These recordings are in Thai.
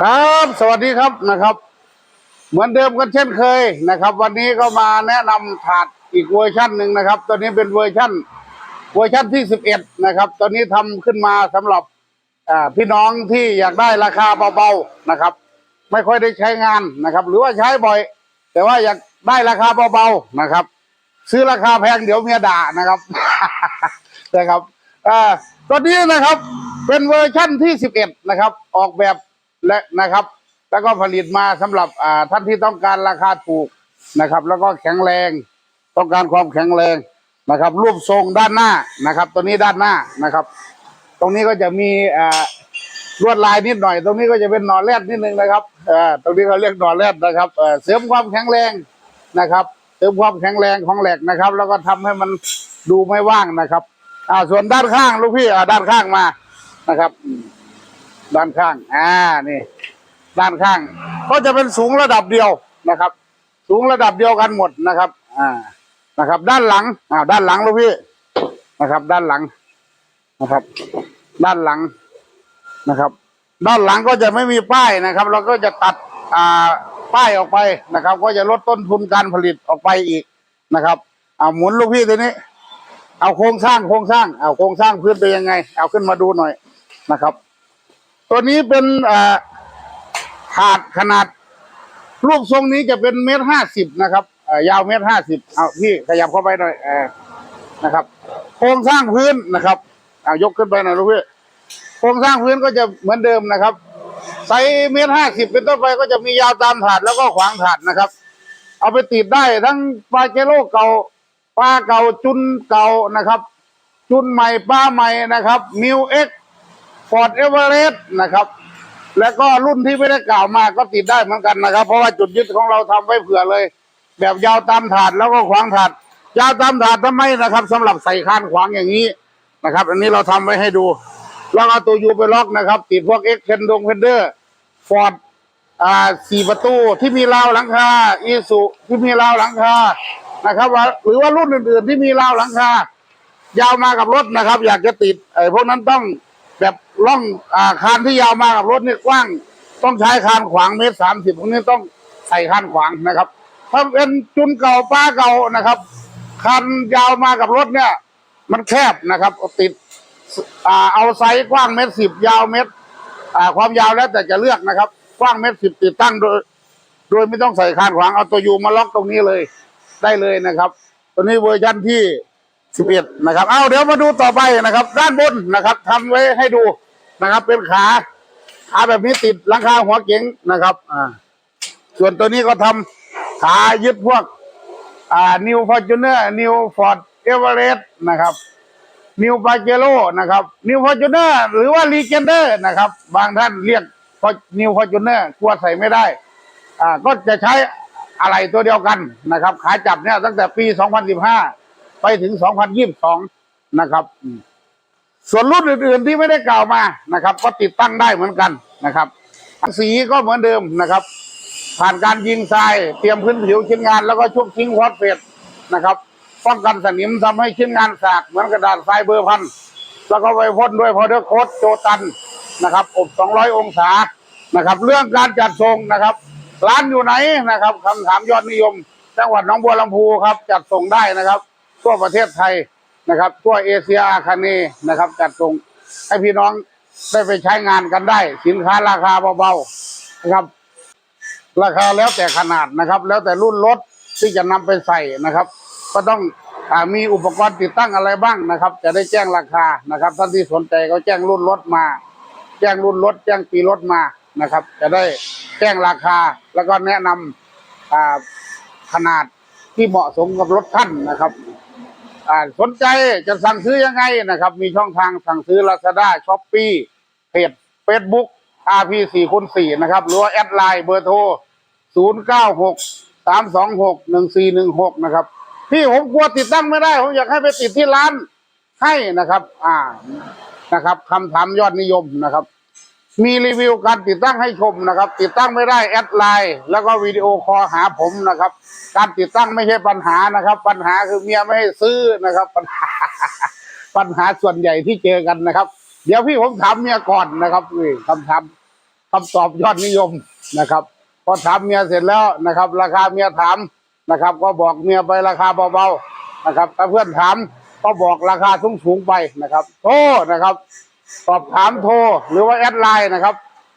ครับ สวัสดีครับนะครับ เหมือนเดิมกันเช่นเคยนะครับ วันนี้ก็มาแนะนำถาดอีกเวอร์ชันหนึ่งนะครับตัวนี้เป็นเวอร์ชันเวอร์ชันที่สิบเอ็ดนะครับตัวนี้ทำขึ้นมาสำหรับพี่น้องที่อยากได้ราคาเบาๆนะครับ ไม่ค่อยได้ใช้งานนะครับ หรือว่าใช้บ่อย แต่ว่าอยากได้ราคาเบาๆนะครับ ซื้อราคาแพงเดี๋ยวเมียด่านะครับนะครับตัวนี้นะครับเป็นเวอร์ชั่นที่สิบเอ็ดนะครับ ออกแบบ และนะครับ แล้วก็ผลิตมาสำหรับท่านที่ต้องการราคาถูกนะครับ แล้วก็แข็งแรงต้องการความแข็งแรงนะครับ รูปทรงด้านหน้านะครับ ตัวนี้ด้านหน้านะครับ ตรงนี้ก็จะมีลวดลายนิดหน่อย ตรงนี้ก็จะเป็นหนอนแรดนิดนึงนะครับตรงนี้เขาเรียกหนอนแรดนะครับเสริมความแข็งแรงนะครับเสริมความแข็งแรงของแหลกนะครับ แล้วก็ทำให้มันดูไม่ว่างนะครับ อ่าส่วนด้านข้างลูกพี่อ่าด้านข้างมานะครับ ด้านข้าง อ่า นี่ ด้านข้าง ก็จะเป็นสูงระดับเดียวนะครับ สูงระดับเดียวกันหมดนะครับ อ่า นะครับ ด้านหลัง อ่า ด้านหลังลูกพี่ นะครับ ด้านหลัง นะครับ ด้านหลัง นะครับ ด้านหลังก็จะไม่มีป้ายนะครับ เราก็จะตัด อ่า ป้ายออกไปนะครับ ก็จะลดต้นทุนการผลิตออกไปอีกนะครับเอาหมุนลูกพี่ตัวนี้ เอาโครงสร้างโครงสร้าง เอาโครงสร้างพื้นเป็นยังไง เอาขึ้นมาดูหน่อยนะครับ ตัวนี้เป็นอ่าถาดขนาด รูปทรงนี้จะเป็นเมตรห้าสิบนะครับอ่อยาวเมตรห้าสิบเอาพี่ขยับเข้าไปหน่อยอนะครับ โครงสร้างพื้นนะครับเอายกขึ้นไปหน่อยลูกพี่โครงสร้างพื้นก็จะเหมือนเดิมนะครับไซส์เมตรห้าสิบเป็นต้นไปก็จะมียาวตามถาดแล้วก็ขวางถาดนะครับ เอาไปติดได้ทั้งปลาเจโร่เก่าปลาเก่าจุนเก่านะครับ จุนใหม่ปลาใหม่นะครับมิวเอ็ก ฟอร์ดเอเวอเรสต์นะครับ แล้วก็รุ่นที่ไม่ได้กล่าวมาก็ติดได้เหมือนกันนะครับ เพราะว่าจุดยึดของเราทำไว้เผื่อเลย แบบยาวตามถาดแล้วก็ขวางถาดยาวตามถาดทำไมนะครับสำหรับใส่คานขวางอย่างนี้นะครับ อันนี้เราทำไว้ให้ดูแล้วเอาตัวยูไปล็อกนะครับ ติดพวกเอ็กเพนดงเพนเดอร์ฟอร์ดอ่าสี่ประตูที่มีราวหลังคาอีสุที่มีราวหลังคานะครับว่าหรือว่ารุ่นอื่นๆที่มีราวหลังคายาวมากับรถนะครับ อยากจะติดไอ้พวกนั้นต้อง แบบล่องอ่าคานที่ยาวมากับรถนี่กว้าง ต้องใช้คานขวางเมตรสามสิบพวกนี้ต้องใส่คานขวางนะครับ ถ้าเป็นจุนเก่าป้าเก่านะครับคันยาวมากับรถเนี่ย มันแคบนะครับติดอ่าเอาไซส์กว้างเมตรสิบยาวเมตรอ่าความยาวแล้วแต่จะเลือกนะครับ กว้างเมตรสิบติดตั้งโดย โดยไม่ต้องใส่คานขวางเอาตัวยูมาล็อกตรงนี้เลย ได้เลยนะครับ ตัวนี้เวอร์ชันที่ สิบเอ็ดนะครับ เอาเดี๋ยวมาดูต่อไปนะครับ ด้านบนนะครับทำไว้ให้ดูนะครับ เป็นขาขาแบบนี้ติดหลังคาหัวเก๋งนะครับ อ่า ส่วนตัวนี้ก็ทำขายึดพวก อ่านิวฟอร์จูเนอร์นิวฟอร์ดเอเวอเรสต์นะครับนิวปาเจโร่นะครับนิวฟอร์จูเนอร์หรือว่ารีเจนเดอร์นะครับ บางท่านเรียกนิวฟอร์จูเนอร์กลัวใส่ไม่ได้ อ่า ก็จะใช้อะไรตัวเดียวกันนะครับ ขาจับเนี่ยตั้งแต่ปี 2015 ไปถึง 2022 นะครับ ส่วนรุ่นอื่นๆที่ไม่ได้กล่าวมานะครับ ก็ติดตั้งได้เหมือนกันนะครับสีก็เหมือนเดิมนะครับ ผ่านการยิงทรายเตรียมพื้นผิวชิ้นงานแล้วก็ชุบทิ้งวอตเฟสนะครับป้องกันสนิมทำให้ชิ้นงานสากเหมือนกระดาษทรายเบอร์พันแล้วก็ไปพ่นด้วยพอเดอร์โคดโจตันนะครับอบ200 องศานะครับ เรื่องการจัดส่งนะครับ ร้านอยู่ไหนนะครับคำถามยอดนิยมจังหวัดหนองบัวลำพูครับ จัดส่งได้นะครับ ทั่วประเทศไทยนะครับ ทั่วเอเชียอาคาเนย์นะครับ จัดส่งให้พี่น้องได้ไปใช้งานกันได้ สินค้าราคาเบาๆนะครับ ราคาแล้วแต่ขนาดนะครับ แล้วแต่รุ่นรถที่จะนำไปใส่นะครับ ก็ต้องอมีอุปกรณ์ติดตั้งอะไรบ้างนะครับ จะได้แจ้งราคานะครับท่านที่สนใจก็แจ้งรุ่นรถมา แจ้งรุ่นรถ แจ้งปีรถมานะครับ จะได้แจ้งราคาแล้วก็แนะนำอ่าขนาดที่เหมาะสมกับรถท่านนะครับ อ่าสนใจจะสั่งซื้อยังไงนะครับ มีช่องทางสั่งซื้อ Lazada s h o p e e เพจ Facebook RP 4คูณ4นะครับ หรือว่าแอดไลน์เบอร์โทร 096 326 1416 นะครับ พี่ผมกลัวติดตั้งไม่ได้ ผมอยากให้ไปติดที่ร้านให้นะครับ อ่านะครับคำถามยอดนิยมนะครับ มีรีวิวการติดตั้งให้ชมนะครับ ติดตั้งไม่ได้แอดไลน์แล้วก็วิดีโอคอลหาผมนะครับ การติดตั้งไม่ใช่ปัญหานะครับ ปัญหาคือเมียไม่ให้ซื้อนะครับ ปัญหา ปัญหาส่วนใหญ่ที่เจอกันนะครับ เดี๋ยวพี่ผมถามเมียก่อนนะครับนี่คำถามคำตอบยอดนิยมนะครับพอถามเมียเสร็จแล้วนะครับ ราคาเมียถามนะครับ ก็บอกเมียไปราคาเบาๆนะครับ ถ้าเพื่อนถามก็บอกราคาสูงๆไปนะครับโทรนะครับ สอบถามโทรหรือว่าแอดไลน์นะครับ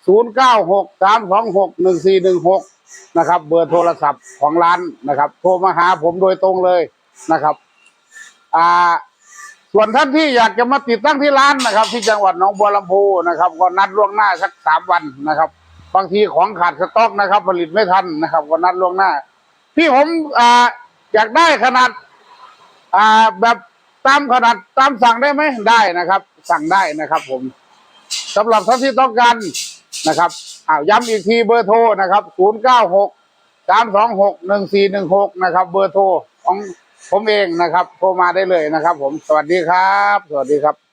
0963261416 นะครับ เบอร์โทรศัพท์ของร้านนะครับ โทรมาหาผมโดยตรงเลยนะครับ อ่า ส่วนท่านที่อยากจะมาติดตั้งที่ร้านนะครับ ที่จังหวัดหนองบัวลำพูนะครับ ก็นัดล่วงหน้าสักสามวันนะครับ บางทีของขาดสต็อกนะครับ ผลิตไม่ทันนะครับ ก็นัดล่วงหน้าพี่ผมอ่าอยากได้ขนาด อ่าแบบ ตามขนาดตามสั่งได้ไหมได้นะครับ สั่งได้นะครับ ผมสำหรับท่านที่ต้องการนะครับอ้าวย้ำอีกทีเบอร์โทรนะครับศูนย์เก้าหกสามสองหกหนึ่งสี่หนึ่งหกนะครับ เบอร์โทรของผมเองนะครับโทรมาได้เลยนะครับ ผมสวัสดีครับ สวัสดีครับ